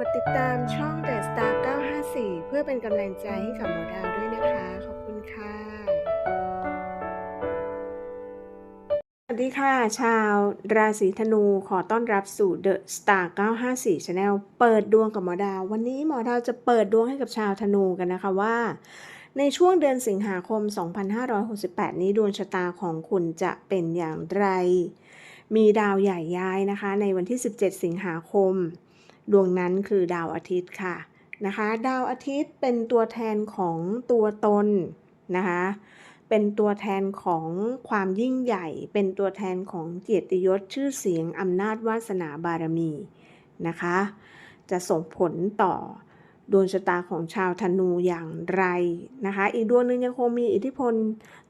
กดติดตามช่อง The Star 954 เพื่อเป็นกำลังใจให้กับหมอดาวด้วยนะคะ ขอบคุณค่ะ สวัสดีค่ะ ชาวราศีธนูขอต้อนรับสู่ The Star 954 Channel เปิดดวงกับหมอดาว วันนี้หมอดาวจะเปิดดวงให้กับชาวธนูกันนะคะว่าในช่วงเดือนสิงหาคม 2568 นี้ดวงชะตาของคุณจะเป็นอย่างไร มีดาวใหญ่ย้ายนะคะ ในวันที่ 17 สิงหาคม ดวงนั้นคือดาวอาทิตย์ค่ะนะคะ ดาวอาทิตย์เป็นตัวแทนของตัวตนนะคะ เป็นตัวแทนของความยิ่งใหญ่ เป็นตัวแทนของเกียรติยศชื่อเสียงอำนาจวาสนาบารมีนะคะ จะส่งผลต่อดวงชะตาของชาวธนูอย่างไรนะคะ อีกดวงหนึ่งยังคงมีอิทธิพล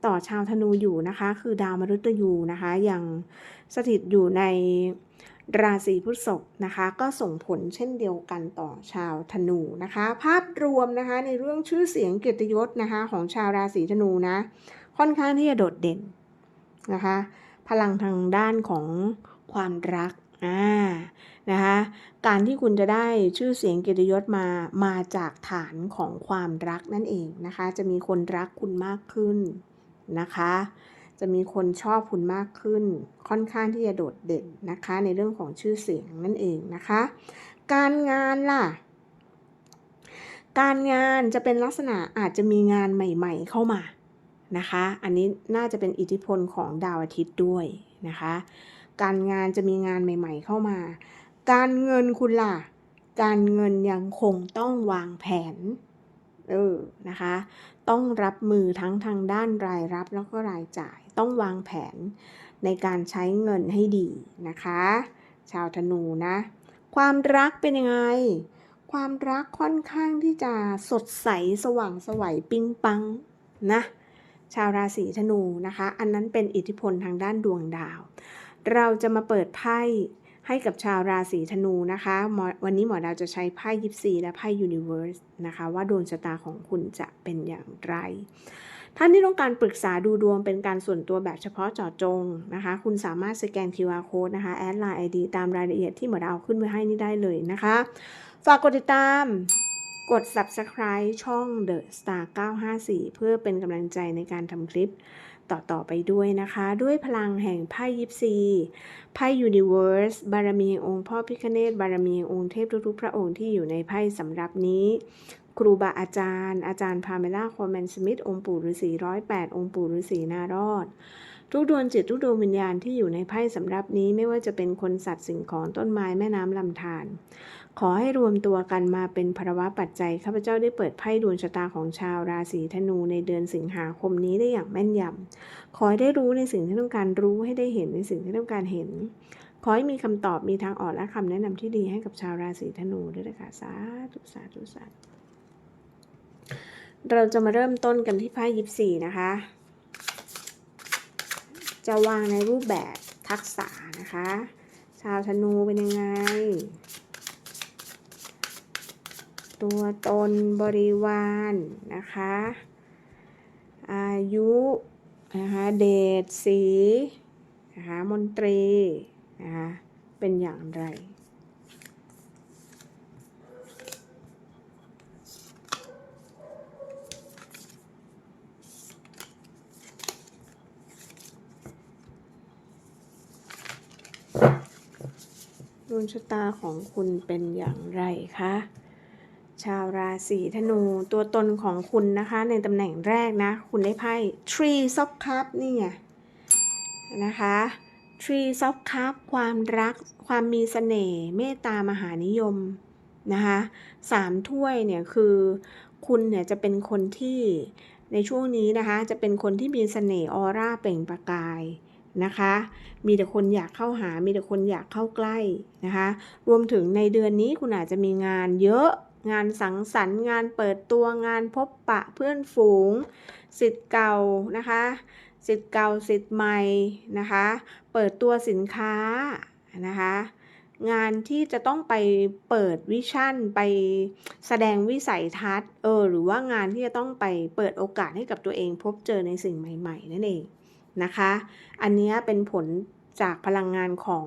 ต่อชาวธนูอยู่นะคะ คือดาวมฤตยูนะคะยังสถิตอยู่ใน ราศีพฤษภนะคะก็ส่งผลเช่นเดียวกันต่อชาวธนูนะคะ ภาพรวมนะคะในเรื่องชื่อเสียงเกียรติยศนะคะของชาวราศีธนูนะค่อนข้างที่จะโดดเด่นนะคะพลังทางด้านของความรักอ่านะคะการที่คุณจะได้ชื่อเสียงเกียรติยศมามาจากฐานของความรักนั่นเองนะคะ จะมีคนรักคุณมากขึ้นนะคะ จะมีคนชอบคุณมากขึ้น ค่อนข้างที่จะโดดเด่นนะคะ ในเรื่องของชื่อเสียงนั่นเองนะคะ การงานล่ะ การงานจะเป็นลักษณะอาจจะมีงานใหม่ ๆ เข้ามานะคะ อันนี้น่าจะเป็นอิทธิพลของดาวอาทิตย์ด้วยนะคะ การงานจะมีงานใหม่ ๆ เข้ามา การเงินคุณล่ะ การเงินยังคงต้องวางแผนเออนะคะ ต้องรับมือทั้งทางด้านรายรับแล้วก็รายจ่าย ต้องวางแผนในการใช้เงินให้ดีนะคะ ชาวธนูนะ ความรักเป็นยังไง ความรักค่อนข้างที่จะสดใสสว่างสวัยปิ๊งปังนะ ชาวราศีธนูนะคะ อันนั้นเป็นอิทธิพลทางด้านดวงดาว เราจะมาเปิดไพ่ให้กับชาวราศีธนูนะคะ วันนี้หมอดาวจะใช้ไพ่ยิปซีและไพ่ยูนิเว r ร์สนะคะ ว่าดวงชะตาของคุณจะเป็นอย่างไร ท่านที่ต้องการปรึกษาดูดวงเป็นการส่วนตัวแบบเฉพาะเจาะจงนะคะ คุณสามารถสแกน QR code นะคะแอดไลน์ ID ตามรายละเอียดที่หมอดาวขึ้นไว้ให้นี่ได้เลยนะคะ ฝากกดติดตามกด subscribe ช่อง The Star 954 เพื่อเป็นกำลังใจในการทำคลิปต่อ ๆ ไปด้วยนะคะ ด้วยพลังแห่งไพ่ยิปซีไพ่ยูนิเว r ร์สบารมีองค์พ่อพิคเนตบารมีองค์เทพทุกๆพระองค์ที่อยู่ในไพ่สำหรับนี้ ครูบาอาจารย์ อาจารย์พาเมล่าคอมแมนสมิธองค์ปู่ฤาษีร้อยแปดองค์ปู่ฤาษีนารอด ทุกดวงจิตทุกดวงวิญญาณที่อยู่ในไพ่สำรับนี้ไม่ว่าจะเป็นคนสัตว์สิ่งของต้นไม้แม่น้ำลำธารขอให้รวมตัวกันมาเป็นภาวะปัจจัยข้าพเจ้าได้เปิดไพ่ดวงชะตาของชาวราศีธนูในเดือนสิงหาคมนี้ได้อย่างแม่นยำขอให้ได้รู้ในสิ่งที่ต้องการรู้ให้ได้เห็นในสิ่งที่ต้องการเห็น ขอให้มีคำตอบมีทางออกและคำแนะนำที่ดีให้กับชาวราศีธนูด้วยนะคะสาธุสาธุสาธุ เราจะมาเริ่มต้นกันที่ไพ่ยิปซีนะคะ จะวางในรูปแบบทักษะนะคะ ชาวธนูเป็นยังไง ตัวตนบริวารนนะคะ อายุนะคะเดชสีนะคะมนตรีนะคะเป็นอย่างไร ดวงชะตาของคุณเป็นอย่างไรคะ ชาวราศีธนูตัวตนของคุณนะคะ ในตำแหน่งแรกนะ คุณได้ไพ่ Tree of Cup นี่ไงนะคะ Tree of Cup ความรัก ความมีเสน่ห์เมตตามหานิยมนะคะสามถ้วยเนี่ยคือ คุณเนี่ยจะเป็นคนที่ในช่วงนี้นะคะ จะเป็นคนที่มีเสน่ห์ออร่าเปล่งประกาย นะคะ มีแต่คนอยากเข้าหา มีแต่คนอยากเข้าใกล้นะคะ รวมถึงในเดือนนี้คุณอาจจะมีงานเยอะ งานสังสรรค์งานเปิดตัวงานพบปะเพื่อนฝูงสิทธิ์เก่านะคะสิทธิ์เก่าสิทธิ์ใหม่นะคะ เปิดตัวสินค้านะคะ งานที่จะต้องไปเปิดวิชั่นไปแสดงวิสัยทัศน์เออหรือว่างานที่จะต้องไปเปิดโอกาสให้กับตัวเองพบเจอในสิ่งใหม่ ๆ นั่นเอง นะคะ อันนี้เป็นผลจากพลังงานของ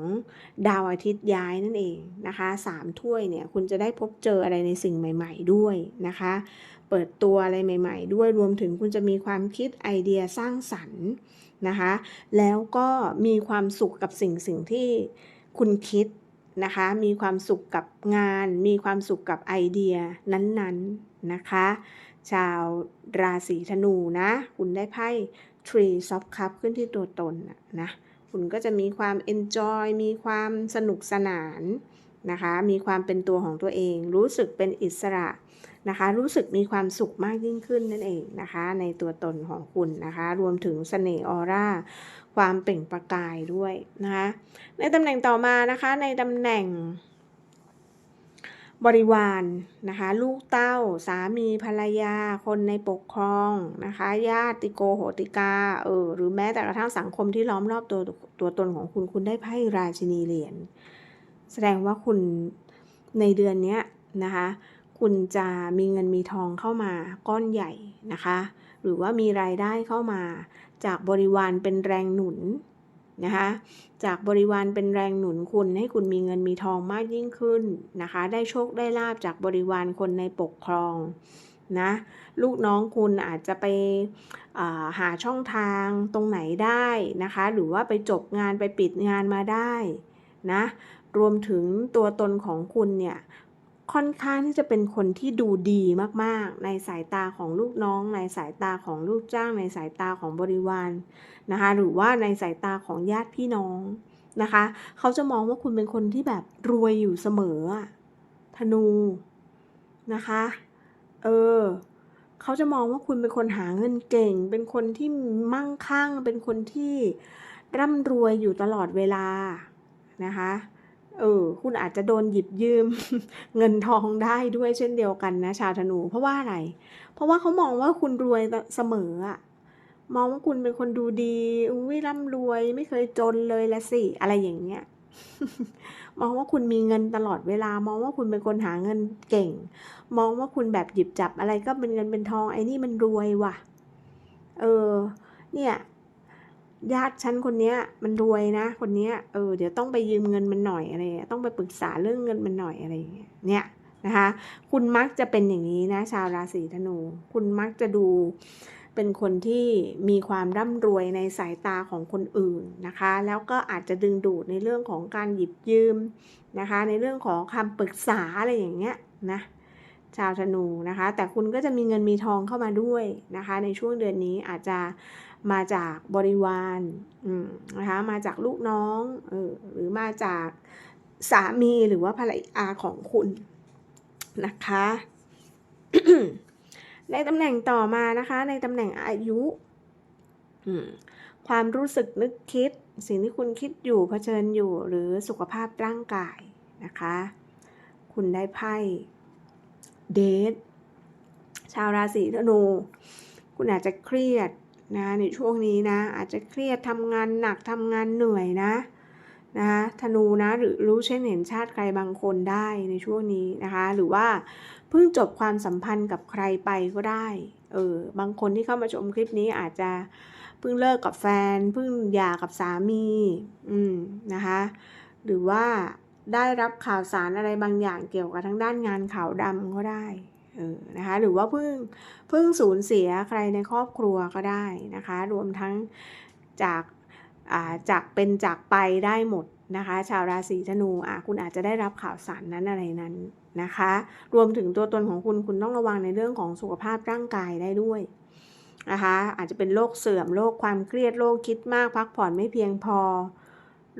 ดาวอาทิตย์ย้ายนั่นเองนะคะสามถ้วยเนี่ยคุณจะได้พบเจออะไรในสิ่งใหม่ ๆ ด้วยนะคะ เปิดตัวอะไรใหม่ ๆ ด้วยรวมถึงคุณจะมีความคิดไอเดียสร้างสรรค์นะคะ แล้วก็มีความสุขกับสิ่งสิ่งที่คุณคิดนะคะ มีความสุขกับงาน มีความสุขกับไอเดียนั้นๆนะคะ ชาวราศีธนูนะ คุณได้ไพ่ Tree of Cup ขึ้นที่ตัวตนนะคุณก็จะมีความ enjoy มีความสนุกสนานนะคะ มีความเป็นตัวของตัวเอง รู้สึกเป็นอิสระนะคะ รู้สึกมีความสุขมากยิ่งขึ้นนั่นเองนะคะ ในตัวตนของคุณนะคะ รวมถึงเสน่ห์ออร่า ความเปล่งประกายด้วยนะคะ ในตำแหน่งต่อมานะคะ ในตำแหน่ง บริวารนะคะ ลูกเต้าสามีภรรยา คนในปกครองนะคะ ญาติโกโหติกาเออหรือแม้แต่กระทั่งสังคมที่ล้อมรอบตัวตัวตนของคุณคุณได้ไพ่ราชินีเหรียญแสดงว่าคุณในเดือนนี้นะคะ คุณจะมีเงินมีทองเข้ามาก้อนใหญ่นะคะ หรือว่ามีรายได้เข้ามาจากบริวารเป็นแรงหนุน นะคะจากบริวารเป็นแรงหนุนคุณให้คุณมีเงินมีทองมากยิ่งขึ้นนะคะ ได้โชคได้ลาบจากบริวารคนในปกครองนะลูกน้องคุณอาจจะไปาหาช่องทางตรงไหนได้นะคะ หรือว่าไปจบงานไปปิดงานมาได้นะรวมถึงตัวตนของคุณเนี่ย ค่อนข้างที่จะเป็นคนที่ดูดีมากๆ ในสายตาของลูกน้อง ในสายตาของลูกจ้าง ในสายตาของบริวารนะคะหรือว่าในสายตาของญาติพี่น้องนะคะเขาจะมองว่าคุณเป็นคนที่แบบรวยอยู่เสมอธนูนะคะเออเขาจะมองว่าคุณเป็นคนหาเงินเก่ง เป็นคนที่มั่งคั่ง เป็นคนที่ร่ำรวยอยู่ตลอดเวลานะคะ เออคุณอาจจะโดนหยิบยืมเงินทองได้ด้วยเช่นเดียวกันนะ ชาวธนู เพราะว่าอะไร เพราะว่าเขามองว่าคุณรวยเสมออะมองว่าคุณเป็นคนดูดีอุ้ยร่ำรวยไม่เคยจนเลยละสิ อะไรอย่างเงี้ยมองว่าคุณมีเงินตลอดเวลา มองว่าคุณเป็นคนหาเงินเก่ง มองว่าคุณแบบหยิบจับอะไรก็เป็นเงินเป็นทองไอ้นี่มันรวยว่ะ เออ เนี่ย ญาติฉันคนเนี้ย มันรวยนะ คนเนี้ยเออเดี๋ยวต้องไปยืมเงินมันหน่อยอะไรต้องไปปรึกษาเรื่องเงินมันหน่อยอะไรอย่างเงี้ยเนี่ยนะคะ คุณมักจะเป็นอย่างนี้นะ ชาวราศีธนู คุณมักจะดูเป็นคนที่มีความร่ำรวยในสายตาของคนอื่นนะคะ แล้วก็อาจจะดึงดูดในเรื่องของการหยิบยืมนะคะ ในเรื่องของคำปรึกษาอะไรอย่างเงี้ยนะชาวธนูนะคะ แต่คุณก็จะมีเงินมีทองเข้ามาด้วยนะคะ ในช่วงเดือนนี้อาจจะ มาจากบริวารนะคะมาจากลูกน้องออหรือมาจากสามีหรือว่าภรรยาของคุณนะคะในตำแหน่งต่อมานะคะ ในตำแหน่งอายุความรู้สึกนึกคิด สิ่งที่คุณคิดอยู่เผชิญอยู่หรือสุขภาพร่างกายนะคะ คุณได้ไพ่เดทชาวราศีธนู คุณอาจจะเครียด นะในช่วงนี้นะ อาจจะเครียดทำงานหนักทำงานเหนื่อยนะนะคะธนูนะหรือรู้เช่นเห็นชาติใครบางคนได้ในช่วงนี้นะคะ หรือว่าเพิ่งจบความสัมพันธ์กับใครไปก็ได้เออบางคนที่เข้ามาชมคลิปนี้อาจจะเพิ่งเลิกกับแฟนเพิ่งหย่ากับสามีอืมนะคะหรือว่าได้รับข่าวสารอะไรบางอย่างเกี่ยวกับทั้งด้านงานข่าวดำก็ได้ ออนะคะหรือว่าเพิ่งเพิ่งสูญเสียใครในครอบครัวก็ได้นะคะ รวมทั้งจากจากเป็นจากไปได้หมดนะคะ ชาวราศีธนูอะคุณอาจจะได้รับข่าวสารนั้นอะไรนั้นนะคะ รวมถึงตัวตนของคุณคุณต้องระวังในเรื่องของสุขภาพร่างกายได้ด้วยนะคะอาจจะเป็นโรคเสื่อมโรคความเครียดโรคคิดมากพักผ่อนไม่เพียงพอ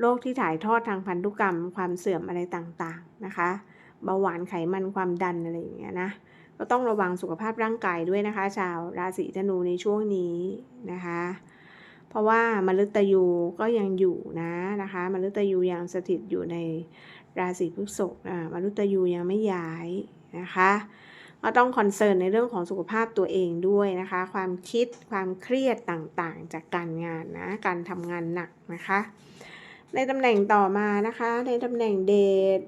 โรคที่ถ่ายทอดทางพันธุกรรม ความเสื่อมอะไรต่างๆนะคะเบาหวานไขมันความดันอะไรอย่างเงี้ยนะ ก็ต้องระวังสุขภาพร่างกายด้วยนะคะ ชาวราศีธนูในช่วงนี้นะคะ เพราะว่ามฤตยูก็ยังอยู่นะนะคะมฤตยูยังสถิตอยู่ในราศีพฤษภอ่ามฤตยูยังไม่ย้ายนะคะก็ต้องคอนเซิร์นในเรื่องของสุขภาพตัวเองด้วยนะคะ ความคิดความเครียดต่างๆ จากการงานนะ การทำงานหนักนะคะ ในตำแหน่งต่อมานะคะ ในตำแหน่งเดท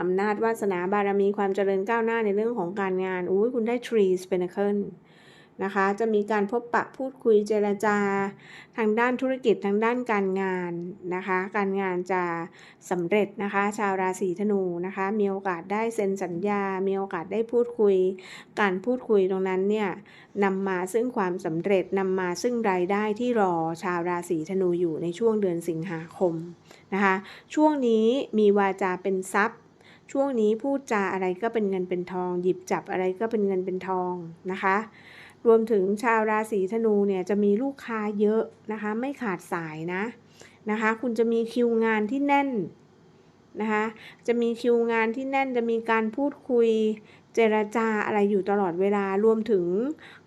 อำนาจวาสนาบารมีความเจริญก้าวหน้าในเรื่องของการงานอุ้ยคุณได้ Tree Pentacle นะคะ จะมีการพบปะพูดคุยเจรจา ทางด้านธุรกิจทางด้านการงานนะคะ การงานจะสำเร็จนะคะ ชาวราศีธนูนะคะ มีโอกาสได้เซ็นสัญญา มีโอกาสได้พูดคุย การพูดคุยตรงนั้นเนี่ยนำมาซึ่งความสำเร็จนำมาซึ่งรายได้ที่รอชาวราศีธนูอยู่ในช่วงเดือนสิงหาคมนะคะ ช่วงนี้มีวาจาเป็นทรัพย์ ช่วงนี้พูดจาอะไรก็เป็นเงินเป็นทอง หยิบจับอะไรก็เป็นเงินเป็นทองนะคะ รวมถึงชาวราศีธนูเนี่ยจะมีลูกค้าเยอะนะคะ ไม่ขาดสายนะนะคะ คุณจะมีคิวงานที่แน่นนะคะ จะมีคิวงานที่แน่นจะมีการพูดคุยเจรจาอะไรอยู่ตลอดเวลารวมถึง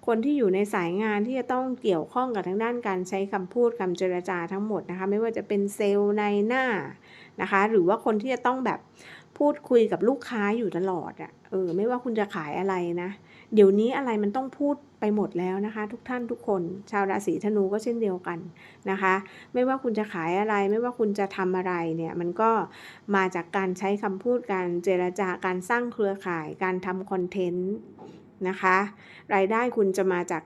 คนที่อยู่ในสายงานที่จะต้องเกี่ยวข้องกับทางด้านการใช้คำพูดคำเจรจาทั้งหมดนะคะ ไม่ว่าจะเป็นเซลล์ในหน้านะคะ หรือว่าคนที่จะต้องแบบ พูดคุยกับลูกค้าอยู่ตลอดอะ่ะเออไม่ว่าคุณจะขายอะไรนะ เดี๋ยวนี้อะไรมันต้องพูดไปหมดแล้วนะคะ ทุกท่านทุกคน ชาวราศีธนูก็เช่นเดียวกันนะคะ ไม่ว่าคุณจะขายอะไร ไม่ว่าคุณจะทำอะไรเนี่ยมันก็มาจากการใช้คำพูดการเจรจาการสร้างเครือข่าย การทำคอนเทนต์นะคะ รายได้คุณจะมาจาก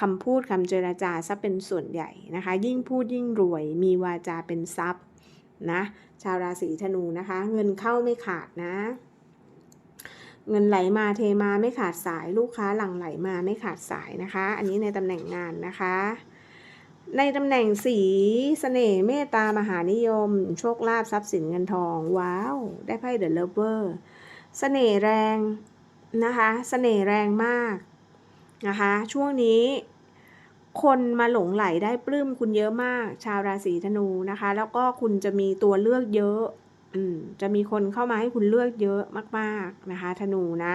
คำพูดคำเจรจาซะเป็นส่วนใหญ่นะคะ ยิ่งพูดยิ่งรวยมีวาจาเป็นทรัพย์ นะชาวราศีธนูนะคะ เงินเข้าไม่ขาดนะ เงินไหลมาเทมาไม่ขาดสายลูกค้าหลั่งไหลมาไม่ขาดสายนะคะ อันนี้ในตำแหน่งงานนะคะ ในตำแหน่งสีเสน่ห์เมตตามหานิยม โชคลาภทรัพย์สินเงินทอง ว้าว ได้ไพ่เดอะเลเวอร์เสน่ห์แรงนะคะเสน่ห์แรงมากนะคะ ช่วงนี้ คนมาหลงไหลได้ปลื้มคุณเยอะมาก ชาวราศีธนูนะคะ แล้วก็คุณจะมีตัวเลือกเยอะอืมจะมีคนเข้ามาให้คุณเลือกเยอะมากๆนะคะ ธนูนะ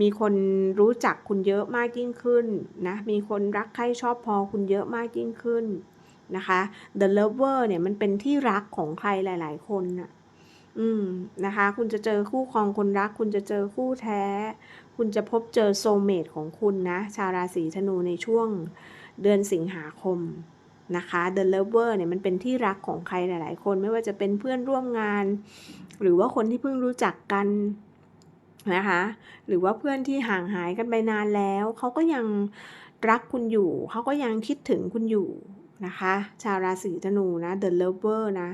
มีคนรู้จักคุณเยอะมากยิ่งขึ้นนะมีคนรักใคร่ชอบพอคุณเยอะมากยิ่งขึ้นนะคะ The Lover เนี่ยมันเป็นที่รักของใครหลาย ๆ คนน่ะอืมนะคะ คุณจะเจอคู่ครองคนรัก คุณจะเจอคู่แท้ คุณจะพบเจอโซเมตของคุณนะ ชาวราศีธนูในช่วง เดือนสิงหาคมนะคะ The Lover เนี่ยมันเป็นที่รักของใครหลาย ๆ คนไม่ว่าจะเป็นเพื่อนร่วมงาน หรือว่าคนที่เพิ่งรู้จักกันนะคะ หรือว่าเพื่อนที่ห่างหายกันไปนานแล้ว เขาก็ยังรักคุณอยู่ เขาก็ยังคิดถึงคุณอยู่นะคะ ชาวราศีธนูนะ The Lover นะ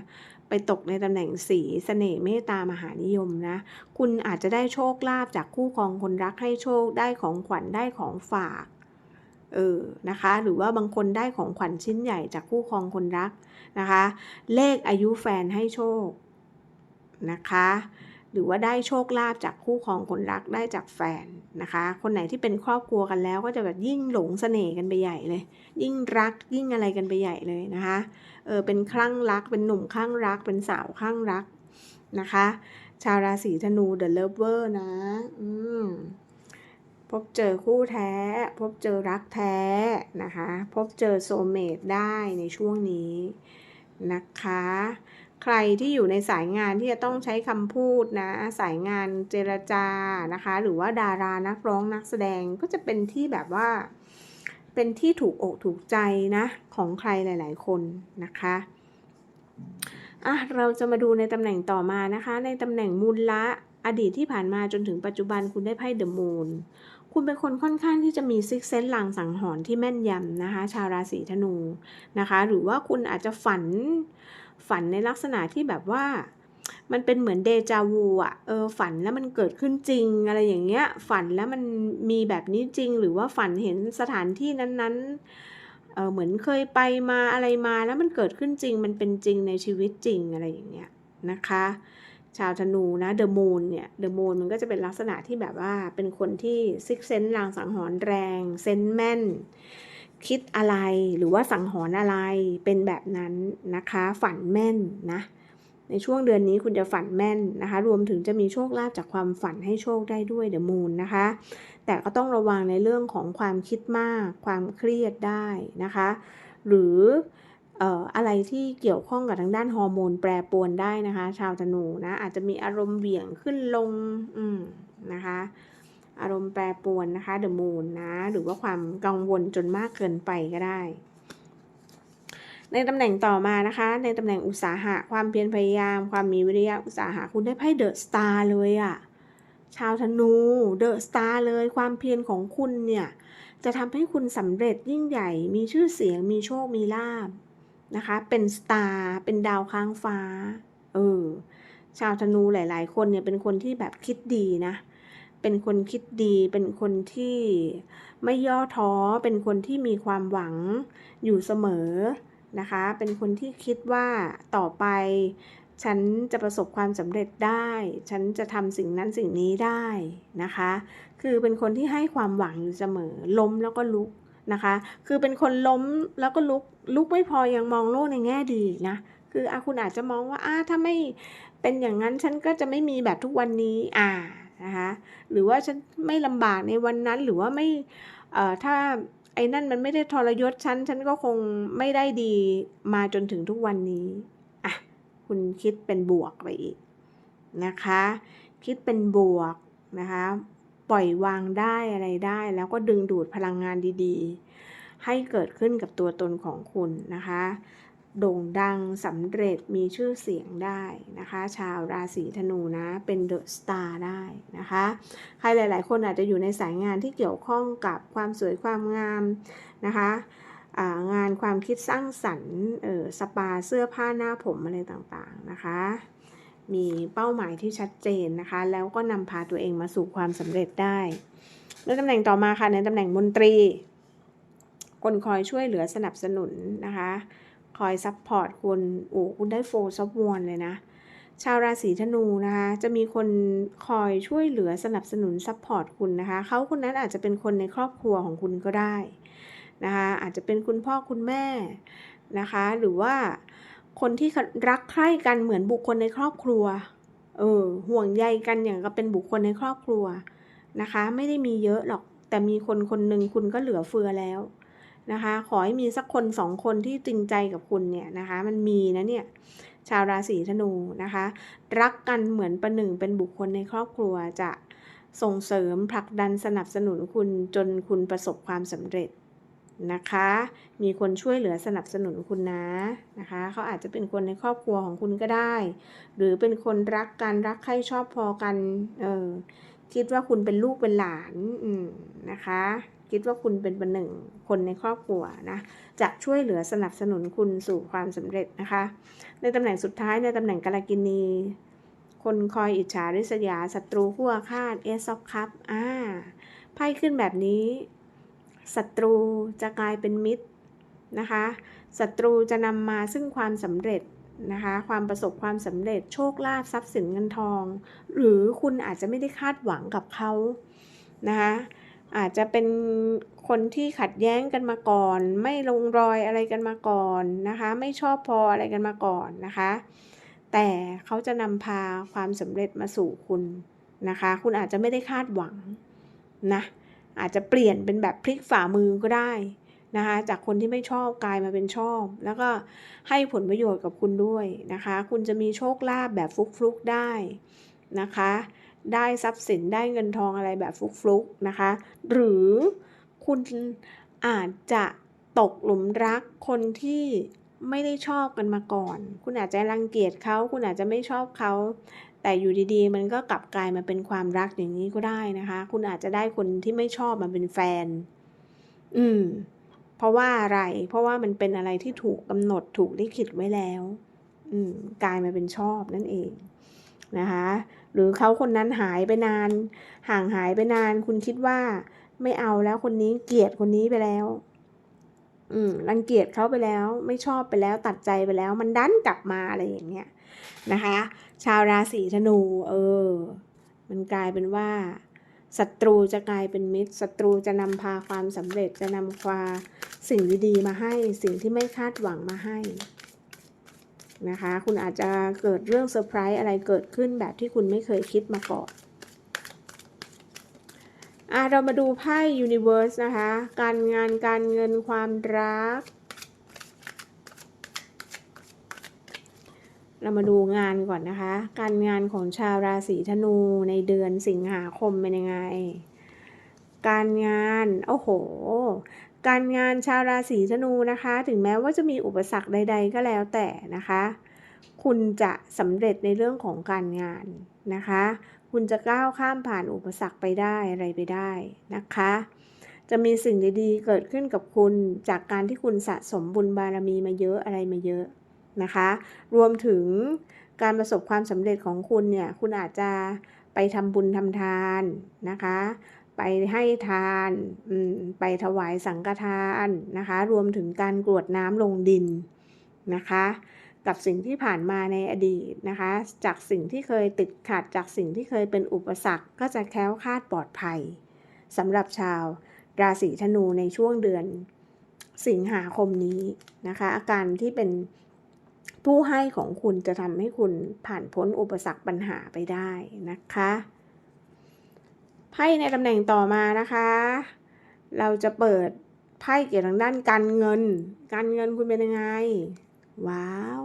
ไปตกในตำแหน่งสีเสน่ห์เมตตามหานิยมนะ คุณอาจจะได้โชคลาภจากคู่ครองคนรักให้โชคได้ของขวัญได้ของฝาก เออนะคะ หรือว่าบางคนได้ของขวัญชิ้นใหญ่จากคู่ครองคนรักนะคะ เลขอายุแฟนให้โชคนะคะ หรือว่าได้โชคลาภจากคู่ครองคนรักได้จากแฟนนะคะ คนไหนที่เป็นครอบครัวกันแล้วก็จะแบบยิ่งหลงเสน่ห์กันไปใหญ่เลย ยิ่งรักยิ่งอะไรกันไปใหญ่เลยนะคะเออเป็นคลั่งรักเป็นหนุ่มคลั่งรัก เป็นสาวคลั่งรักนะคะ ชาวราศีธนู The Lover นะ อืม พบเจอคู่แท้ พบเจอรักแท้นะคะ พบเจอโซเมตได้ในช่วงนี้นะคะ ใครที่อยู่ในสายงานที่จะต้องใช้คำพูดนะ สายงานเจรจานะคะ หรือว่าดารานักร้องนักแสดงก็จะเป็นที่แบบว่า เป็นที่ถูกอกถูกใจนะของใครหลาย ๆ คนนะคะอะเราจะมาดูในตำแหน่งต่อมานะคะ ในตำแหน่งมูลละอดีตที่ผ่านมาจนถึงปัจจุบันคุณได้ไพ่เดอะมูน คุณเป็นคนค่อนข้างที่จะมีซิกเซนลางสังหรณ์ที่แม่นยำนะคะ ชาวราศีธนูนะคะ หรือว่าคุณอาจจะฝันฝันในลักษณะที่แบบว่า มันเป็นเหมือนเดจาวูอะเออฝันแล้วมันเกิดขึ้นจริงอะไรอย่างเงี้ย ฝันแล้วมันมีแบบนี้จริง หรือว่าฝันเห็นสถานที่นั้นๆเออเหมือนเคยไปมาอะไรมาแล้วมันเกิดขึ้นจริง มันเป็นจริงในชีวิตจริงอะไรอย่างเงี้ยนะคะ ชาวธนูนะเดอะมูนเนี่ยเดอะมูนมันก็จะเป็นลักษณะที่แบบว่าเป็นคนที่ซิกเซนลางสังหรณ์แรงเซนแม่น คิดอะไรหรือว่าสังหรณ์อะไรเป็นแบบนั้นนะคะ ฝันแม่นนะในช่วงเดือนนี้คุณจะฝันแม่นนะคะ รวมถึงจะมีโชคลาภจากความฝันให้โชคได้ด้วยเดอะมูนนะคะ แต่ก็ต้องระวังในเรื่องของความคิดมาก ความเครียดได้นะคะ หรือ อ่ออะไรที่เกี่ยวข้องกับทางด้านฮอร์โมนแปรปรวนได้นะคะ ชาวธนูนะอาจจะมีอารมณ์เหวี่ยงขึ้นลงอืมนะคะ อารมณ์แปรปรวนนะคะเดอะมูนนะหรือว่าความกังวลจนมากเกินไปก็ได้ ในตำแหน่งต่อมานะคะ ในตำแหน่งอุตสาหะ ความเพียรพยายาม ความมีวิริยะอุตสาหะคุณได้ไพ่เดอะสตาร์เลยอะชาวธนูเดอะสตาร์เลยความเพียรของคุณเนี่ย จะทำให้คุณสำเร็จยิ่งใหญ่ มีชื่อเสียงมีโชคมีลาบ นะคะ เป็นสตาร์เป็นดาวค้างฟ้า เออ ชาวธนูหลาย ๆ คนเนี่ยเป็นคนที่แบบคิดดีนะ เป็นคนคิดดี เป็นคนที่ไม่ย่อท้อ เป็นคนที่มีความหวังอยู่เสมอนะคะ เป็นคนที่คิดว่าต่อไป ฉันจะประสบความสำเร็จได้ ฉันจะทำสิ่งนั้นสิ่งนี้ได้นะคะ คือเป็นคนที่ให้ความหวังอยู่เสมอ ล้มแล้วก็ลุก นะคะ คือเป็นคนล้มแล้วก็ลุกลุกไม่พอยังมองโลกในแง่ดีนะ คืออาคุณอาจจะมองว่าอ่าถ้าไม่เป็นอย่างนั้นฉันก็จะไม่มีแบบทุกวันนี้อ่านะคะหรือว่าฉันไม่ลำบากในวันนั้นหรือว่าไม่เอ่อถ้าไอ้นั่นมันไม่ได้ทรยศฉันฉันก็คงไม่ได้ดีมาจนถึงทุกวันนี้อะคุณคิดเป็นบวกไปอีกนะคะ คิดเป็นบวกนะคะ ปล่อยวางได้อะไรได้ แล้วก็ดึงดูดพลังงานดีๆ ให้เกิดขึ้นกับตัวตนของคุณนะคะ โด่งดังสำเร็จมีชื่อเสียงได้นะคะ ชาวราศีธนูนะ เป็นเดอะสตาร์ได้นะคะ ใครหลาย ๆ คนอาจจะอยู่ในสายงานที่เกี่ยวข้องกับความสวยความงามนะคะงานความคิดสร้างสรรค์สปาเสื้อผ้าหน้าผมอะไรต่างๆนะคะ มีเป้าหมายที่ชัดเจนนะคะ แล้วก็นำพาตัวเองมาสู่ความสำเร็จได้ในตำแหน่งต่อมาค่ะในตำแหน่งมนตรี คนคอยช่วยเหลือสนับสนุนนะคะ คอยซัพพอร์ตคุณโอ้คุณได้โฟร์ซับวอนเลยนะ ชาวราศีธนูนะคะ จะมีคนคอยช่วยเหลือสนับสนุนซัพพอร์ตคุณนะคะ เขาคนนั้นอาจจะเป็นคนในครอบครัวของคุณก็ได้นะคะ อาจจะเป็นคุณพ่อคุณแม่นะคะ หรือว่า คนที่รักใคร่กันเหมือนบุคคลในครอบครัว เออ ห่วงใยกันอย่างกับเป็นบุคคลในครอบครัวนะคะ ไม่ได้มีเยอะหรอก แต่มีคนคนหนึ่งคุณก็เหลือเฟือแล้วนะคะ ขอให้มีสักคนสองคนที่จริงใจกับคุณเนี่ยนะคะ มันมีนะเนี่ย ชาวราศีธนูนะคะ รักกันเหมือนประหนึ่งเป็นบุคคลในครอบครัวจะส่งเสริมผลักดันสนับสนุนคุณจนคุณประสบความสำเร็จ นะคะ มีคนช่วยเหลือสนับสนุนคุณนะนะคะ เขาอาจจะเป็นคนในครอบครัวของคุณก็ได้ หรือเป็นคนรักกันรักใครชอบพอกัน เออคิดว่าคุณเป็นลูกเป็นหลานนะคะ คิดว่าคุณเป็นเป็นหนึ่งคนในครอบครัวนะ จะช่วยเหลือสนับสนุนคุณสู่ความสำเร็จนะคะ ในตำแหน่งสุดท้ายในตำแหน่งกาลกินี คนคอยอิจฉาริษยาศัตรูขั้วคาดเอซอกคัพอ่าไพ่ขึ้นแบบนี้ ศัตรูจะกลายเป็นมิตรนะคะศัตรูจะนำมาซึ่งความสำเร็จนะคะความประสบความสำเร็จโชคลาภทรัพย์สินเงินทอง หรือคุณอาจจะไม่ได้คาดหวังกับเขานะคะอาจจะเป็นคนที่ขัดแย้งกันมาก่อน ไม่ลงรอยอะไรกันมาก่อนนะคะ ไม่ชอบพออะไรกันมาก่อนนะคะ แต่เขาจะนำพาความสำเร็จมาสู่คุณนะคะ คุณอาจจะไม่ได้คาดหวังนะ อาจจะเปลี่ยนเป็นแบบพลิกฝ่ามือก็ได้นะคะจากคนที่ไม่ชอบกลายมาเป็นชอบ แล้วก็ให้ผลประโยชน์กับคุณด้วยนะคะ คุณจะมีโชคลาภแบบฟลุกๆได้นะคะ ได้ทรัพย์สินได้เงินทองอะไรแบบฟลุกๆนะคะ หรือคุณอาจจะตกหลุมรักคนที่ไม่ได้ชอบกันมาก่อน คุณอาจจะรังเกียจเขา คุณอาจจะไม่ชอบเขา แต่อยู่ดีๆ มันก็กลับกลายมาเป็นความรักอย่างนี้ก็ได้นะคะ คุณอาจจะได้คนที่ไม่ชอบมาเป็นแฟน อืม เพราะว่าอะไร เพราะว่ามันเป็นอะไรที่ถูกกำหนดถูกลิขิตไว้แล้ว อืม กลายมาเป็นชอบนั่นเองนะคะ หรือเขาคนนั้นหายไปนาน ห่างหายไปนาน คุณคิดว่าไม่เอาแล้วคนนี้เกลียดคนนี้ไปแล้ว อืม รังเกียจเขาไปแล้ว ไม่ชอบไปแล้ว ตัดใจไปแล้ว มันดันกลับมาอะไรอย่างเงี้ยนะคะ ชาวราศีธนู เออ มันกลายเป็นว่าศัตรูจะกลายเป็นมิตรศัตรูจะนำพาความสำเร็จจะนำความสิ่งดีๆมาให้ สิ่งที่ไม่คาดหวังมาให้นะคะ คุณอาจจะเกิดเรื่องเซอร์ไพรส์อะไรเกิดขึ้นแบบที่คุณไม่เคยคิดมาก่อนอะเรามาดูไพ่ Universe นะคะ การงานการเงินความรัก เรามาดูงานก่อนนะคะ การงานของชาวราศีธนูในเดือนสิงหาคมเป็นยังไง การงานโอ้โห การงานชาวราศีธนูนะคะ ถึงแม้ว่าจะมีอุปสรรคใด ๆ ก็แล้วแต่นะคะ คุณจะสำเร็จในเรื่องของการงานนะคะ คุณจะก้าวข้ามผ่านอุปสรรคไปได้อะไรไปได้นะคะ จะมีสิ่งดีๆเกิดขึ้นกับคุณจากการที่คุณสะสมบุญบารมีมาเยอะอะไรมาเยอะ นะคะ รวมถึงการประสบความสำเร็จของคุณเนี่ย คุณอาจจะไปทำบุญทำทานนะคะ ไปให้ทานไปถวายสังฆทานนะคะ รวมถึงการกรวดน้ำลงดินนะคะ กับสิ่งที่ผ่านมาในอดีตนะคะ จากสิ่งที่เคยติดขัดจากสิ่งที่เคยเป็นอุปสรรคก็จะแคล้วคลาดปลอดภัยสำหรับชาวราศีธนูในช่วงเดือนสิงหาคมนี้นะคะ อาการที่เป็น ผู้ให้ของคุณจะทำให้คุณผ่านพ้นอุปสรรคปัญหาไปได้นะคะไพ่ในตำแหน่งต่อมานะคะ เราจะเปิดไพ่เกี่ยวกับด้านการเงิน การเงินคุณเป็นยังไง ว้าว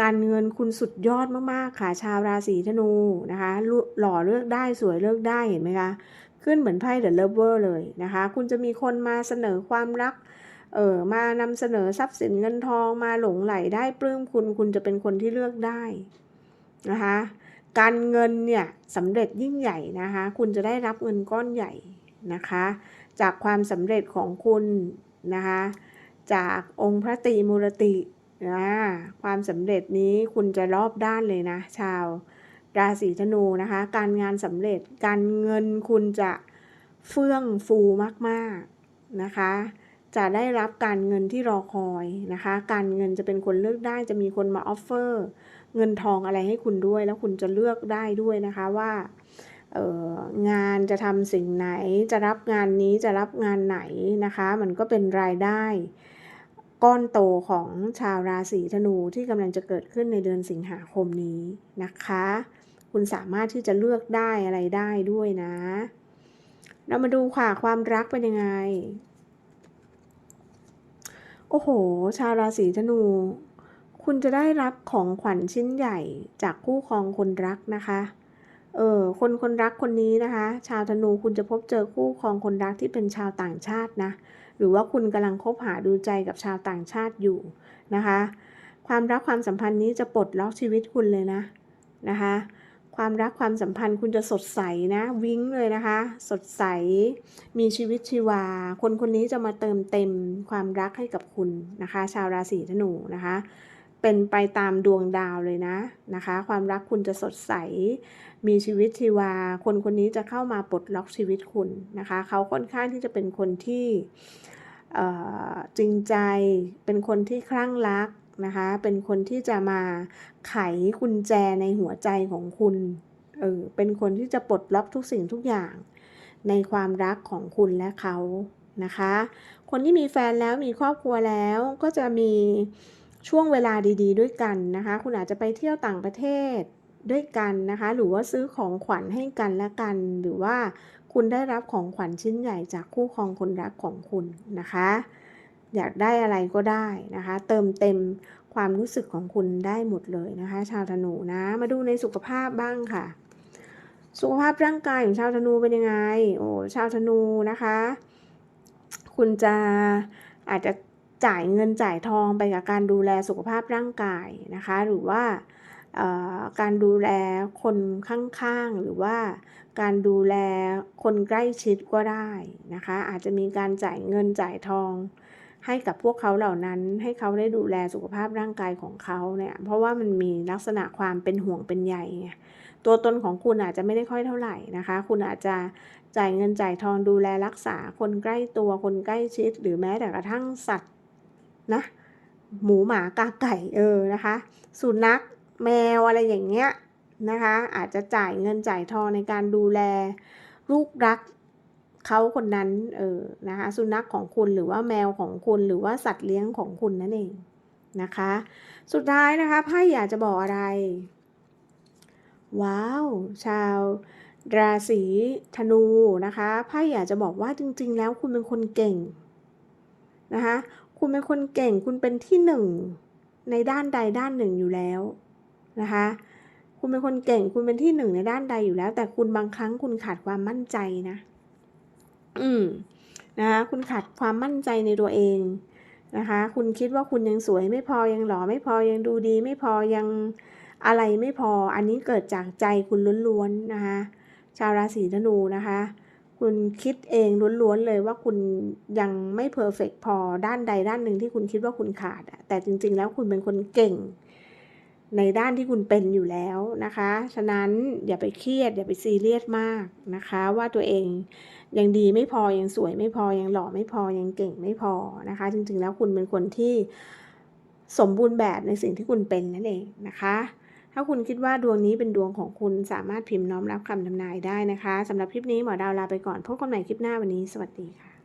การเงินคุณสุดยอดมากๆค่ะชาวราศีธนูนะคะ หล่อเลือกได้สวยเลือกได้เห็นไหมคะ ขึ้นเหมือนไพ่เดอะเลเวอร์เลยนะคะ คุณจะมีคนมาเสนอความรัก เออมานำเสนอทรัพย์สินเงินทองมาหลงไหลได้ปลื้มคุณคุณจะเป็นคนที่เลือกได้นะคะการเงินเนี่ยสำเร็จยิ่งใหญ่นะคะ คุณจะได้รับเงินก้อนใหญ่นะคะ จากความสำเร็จของคุณนะคะ จากองค์พระตรีมูรตินะความสำเร็จนี้คุณจะรอบด้านเลยนะ ชาวราศีธนูนะคะ การงานสำเร็จการเงินคุณจะเฟื่องฟูมากๆนะคะ จะได้รับการเงินที่รอคอยนะคะ การเงินจะเป็นคนเลือกได้จะมีคนมาออฟเฟอร์เงินทองอะไรให้คุณด้วย แล้วคุณจะเลือกได้ด้วยนะคะว่างานจะทำสิ่งไหน จะรับงานนี้จะรับงานไหนนะคะ มันก็เป็นรายได้ ก้อนโตของชาวราศีธนูที่กำลังจะเกิดขึ้นในเดือนสิงหาคมนี้นะคะ คุณสามารถที่จะเลือกได้อะไรได้ด้วยนะ เรามาดูค่ะความรักเป็นยังไง โอ้โห ชาวราศีธนู คุณจะได้รับของขวัญชิ้นใหญ่จากคู่ครองคนรักนะคะ เออ คนคนรักคนนี้นะคะ ชาวธนูคุณจะพบเจอคู่ครองคนรักที่เป็นชาวต่างชาตินะ หรือว่าคุณกำลังคบหาดูใจกับชาวต่างชาติอยู่นะคะ ความรักความสัมพันธ์นี้จะปลดล็อกชีวิตคุณเลยนะนะคะ ความรักความสัมพันธ์คุณจะสดใสนะ วิ้งเลยนะคะ สดใส มีชีวิตชีวา คนคนนี้จะมาเติมเต็มความรักให้กับคุณนะคะ ชาวราศีธนูนะคะ เป็นไปตามดวงดาวเลยนะนะคะ ความรักคุณจะสดใส มีชีวิตชีวา คนคนนี้จะเข้ามาปลดล็อกชีวิตคุณนะคะ เขาค่อนข้างที่จะเป็นคนที่จริงใจ เป็นคนที่คลั่งรัก นะคะ เป็นคนที่จะมาไขกุญแจในหัวใจของคุณ เออ เป็นคนที่จะปลดล็อกทุกสิ่งทุกอย่าง ในความรักของคุณและเขานะคะ คนที่มีแฟนแล้วมีครอบครัวแล้วก็จะมีช่วงเวลาดี ๆ ด้วยกันนะคะ คุณอาจจะไปเที่ยวต่างประเทศด้วยกันนะคะ หรือว่าซื้อของขวัญให้กันและกัน หรือว่าคุณได้รับของขวัญชิ้นใหญ่จากคู่ครองคนรักของคุณนะคะ อยากได้อะไรก็ได้นะคะ เติมเต็มความรู้สึกของคุณได้หมดเลยนะคะ ชาวธนูนะ มาดูในสุขภาพบ้างค่ะ สุขภาพร่างกายของชาวธนูเป็นยังไง โอ้ชาวธนูนะคะ คุณจะอาจจะจ่ายเงินจ่ายทองไปกับการดูแลสุขภาพร่างกายนะคะ หรือว่าการดูแลคนข้างๆ หรือว่าการดูแลคนใกล้ชิดก็ได้นะคะ อาจจะมีการจ่ายเงินจ่ายทอง ให้กับพวกเขาเหล่านั้น ให้เขาได้ดูแลสุขภาพร่างกายของเขาเนี่ยเพราะว่ามันมีลักษณะความเป็นห่วงเป็นใยตัวตนของคุณอาจจะไม่ได้ค่อยเท่าไหร่นะคะ คุณอาจจะจ่ายเงินจ่ายทองดูแลรักษาคนใกล้ตัวคนใกล้ชิด หรือแม้แต่กระทั่งสัตว์นะหมูหมากาไก่เออนะคะ สุนัขแมวอะไรอย่างเงี้ยนะคะ อาจจะจ่ายเงินจ่ายทองในการดูแลลูกรัก เขาคนนั้นเออนะคะสุนัขของคุณหรือว่าแมวของคุณหรือว่าสัตว์เลี้ยงของคุณนั่นเองนะคะ สุดท้ายนะคะไพ่อยากจะบอกอะไร ว้าว ชาวราศีธนูนะคะไพ่อยากจะบอกว่าจริง ๆ แล้วคุณเป็นคนเก่งนะคะคุณเป็นคนเก่งคุณเป็นที่หนึ่งในด้านใดด้านหนึ่งอยู่แล้วนะคะคุณเป็นคนเก่งคุณเป็นที่หนึ่งในด้านใดอยู่แล้ว แต่คุณบางครั้งคุณขาดความมั่นใจนะ มนะคะคุณขาดความมั่นใจในตัวเองนะคะ คุณคิดว่าคุณยังสวยไม่พอยังหล่อไม่พอยังดูดี ไม่พอยังอะไรไม่พอ อันนี้เกิดจากใจคุณล้วนๆนะคะ ชาวราศีธนูนะคะ คุณคิดเองล้วนๆเลยว่าคุณยังไม่เพอร์เฟกพอด้านใดด้านหนึ่งที่คุณคิดว่าคุณขาดแต่จริง ๆ แล้วคุณเป็นคนเก่ง ในด้านที่คุณเป็นอยู่แล้วนะคะ ฉะนั้นอย่าไปเครียดอย่าไปซีเรียสมากนะคะ ว่าตัวเอง ยังดีไม่พอ ยังสวยไม่พอ ยังหล่อไม่พอ ยังเก่งไม่พอนะคะ จริงๆ แล้วคุณเป็นคนที่สมบูรณ์แบบในสิ่งที่คุณเป็นนั่นเองนะคะ ถ้าคุณคิดว่าดวงนี้เป็นดวงของคุณสามารถพิมพ์น้อมรับคำทำนายได้นะคะสำหรับคลิปนี้หมอดาวลาไปก่อนพบกันใหม่คลิปหน้าวันนี้สวัสดีค่ะ